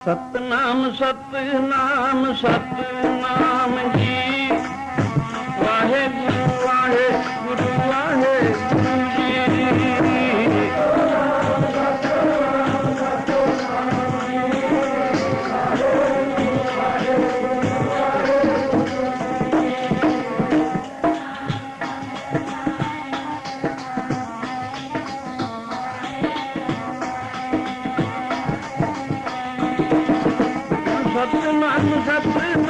ਸਤਨਾਮ ਸਤਨਾਮ ਸਤਨਾਮ। فاطمة المفطمة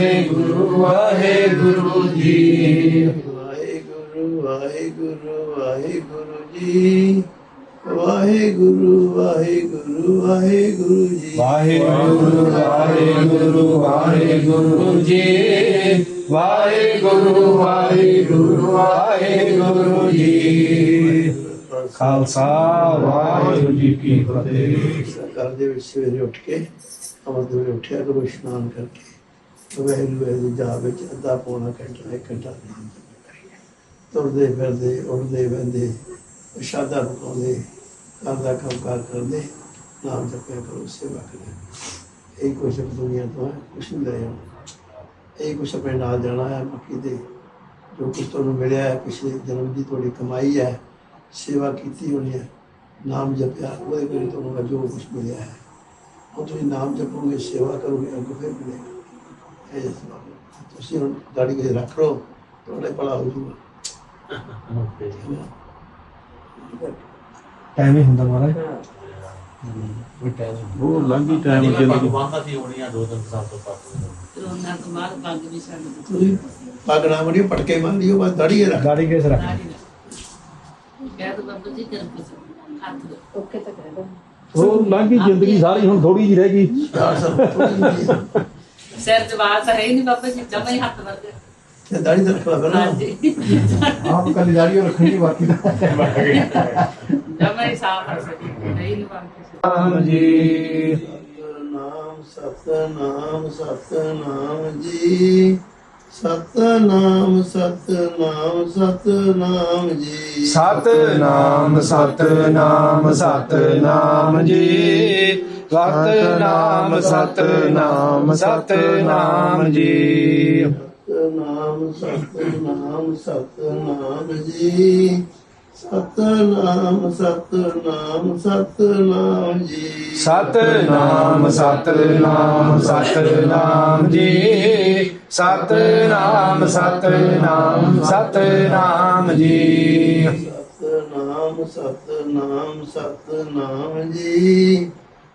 ਵਾਹਿਗੁਰੂ ਵਾਹਿਗੁਰੂ ਜੀ। ਵਾਹਿਗੁਰੂ ਵਾਹਿਗੁਰੂ ਵਾਹਿਗੁਰੂ ਜੀ। ਵਾਹਿਗੁਰੂ ਵਾਹਿਗੁਰੂ ਵਾਹਿਗੁਰੂ ਜੀ। ਵਾਹਿਗੁਰੂ ਵਾਹਿਗੁਰੂ ਵਾਹਿਗੁਰੂ ਜੀ। ਵਾਹਿਗੁਰੂ ਵਾਹਿਗੁਰੂ ਵਾਹਿਗੁਰੂ ਜੀ। ਖਾਲਸਾ ਵਾਹਿਗੁਰੂ ਜੀ ਕੀ ਫਤਿਹ। ਘਰ ਦੇ ਵਿੱਚ ਸਵੇਰੇ ਉੱਠ ਕੇ ਅਮਰ ਵੇਲੇ ਉੱਠਿਆ ਕਰੋ ਇਸ਼ਨਾਨ ਕਰਕੇ। ਵਾਹਿਗੁਰੂ ਵਾਹਿਗੁਰੂ ਜਾ ਵਿੱਚ ਅੱਧਾ ਪੌਣਾ ਘੰਟਾ, ਇੱਕ ਘੰਟਾ ਨਾਮ ਜਪਿਆ ਕਰੀਏ ਤੁਰਦੇ ਫਿਰਦੇ, ਉੱਠਦੇ ਬਹਿੰਦੇ ਪ੍ਰਸ਼ਾਦਾ ਪਕਾਉਂਦੇ, ਘਰ ਦਾ ਕੰਮ ਕਾਰ ਕਰਦੇ, ਨਾਮ ਜਪਿਆ ਕਰੋ, ਸੇਵਾ ਕਰੇ। ਇਹ ਕੁਛ ਦੁਨੀਆ ਤੋਂ ਹੈ, ਕੁਛ ਨਹੀਂ ਲੈ ਜਾਣਾ ਇਹ ਕੁਛ ਆਪਣੇ ਨਾਲ ਜਾਣਾ ਹੈ, ਬਾਕੀ ਦੇ ਜੋ ਕੁਛ ਤੁਹਾਨੂੰ ਮਿਲਿਆ ਹੈ, ਪਿਛਲੇ ਜਨਮ ਦੀ ਤੁਹਾਡੀ ਕਮਾਈ ਹੈ, ਸੇਵਾ ਕੀਤੀ ਹੋਣੀ ਹੈ, ਨਾਮ ਜਪਿਆ, ਉਹਦੇ ਕੋਲ ਤੁਹਾਨੂੰ ਜੋ ਕੁਛ ਮਿਲਿਆ ਹੈ। ਉਹ ਤੁਸੀਂ ਨਾਮ ਜਪੋਗੇ, ਸੇਵਾ ਕਰੋਗੇ, ਅੱਗੇ ਫਿਰ ਮਿਲੇਗਾ। उसी गाड़ी के रख लो तो उन्हें बड़ा हो जाऊगा टाइम ही ਹੁੰਦਾ ਮਾਰਾ ਕੋਈ ਟਾਈਮ ਉਹ ਲੰਗੀ ਟਾਈਮ ਜਿਹੜੀ ਵਾਹਾਂ ਸੀ ਹੋਣੀ ਆ ਦੋ ਦਿਨ ਸਾਲ ਤੋਂ ਪੱਕ ਤੋਂ ਨਾ ਕਮਾਲ ਪੱਗ ਵੀ ਸਾਨੂੰ ਪੱਗ ਨਾ ਮੜੀ ਪਟਕੇ ਮਾਰ ਲਿਓ ਬਸ ਦਾੜੀ ਰੱਖ ਦਾੜੀ ਕੇਸ ਰੱਖ ਕਹਿ ਤਾਂ ਬੱਬੂ ਜੀ ਕਰ ਹੱਥ ਓਕੇ ਤਾਂ ਕਰ ਉਹ ਲੰਗੀ ਜ਼ਿੰਦਗੀ ਸਾਰੀ ਹੁਣ ਥੋੜੀ ਜੀ ਰਹਿ ਗਈ ਸਿਰ ਤੇ ਬਾਤ ਹੈ ਹੀ ਨਹੀਂ ਬਾਬਾ ਜੀ ਜਮਾ ਹੀ ਹੱਥ ਵਰਗੇ ਤੇ ਦਾੜੀ ਤਾਂ ਰੱਖਣਾ ਪੈਣਾ ਹਾਂਜੀ। ਆਪ ਕੱਲੀ ਦਾੜੀ ਰੱਖਣੀ ਬਾਕੀ ਦਾ। ਜਮਾ ਹੀ ਸਾਫ਼ ਹੈ ਸਕੀ ਨਹੀਂ ਰਾਮ ਜੀ। ਸਤਨਾਮ ਸਤਨਾਮ ਸਤਨਾਮ ਜੀ। ਸਤਨਾਮ ਸਤਨਾਮ ਸਤਨਾਮ ਜੀ। ਸਤਨਾਮ ਸਤਨਾਮ ਸਤਨਾਮ ਜੀ। ਸਤਨਾਮ ਸਤਨਾਮ ਸਤਨਾਮ ਜੀ। ਸਤਨਾਮ ਸਤਨਾਮ ਸਤਨਾਮ ਜੀ। ਸਤਨਾਮ ਸਤਨਾਮ ਸਤਨਾਮ ਜੀ। ਸਤਨਾਮ ਸਤਨਾਮ ਸਤਨਾਮ ਜੀ। ਸਤਨਾਮ ਸਤਨਾਮ ਸਤਨਾਮ ਜੀ। ਸਤਨਾਮ ਸਤਨਾਮ ਸਤਨਾਮ ਜੀ।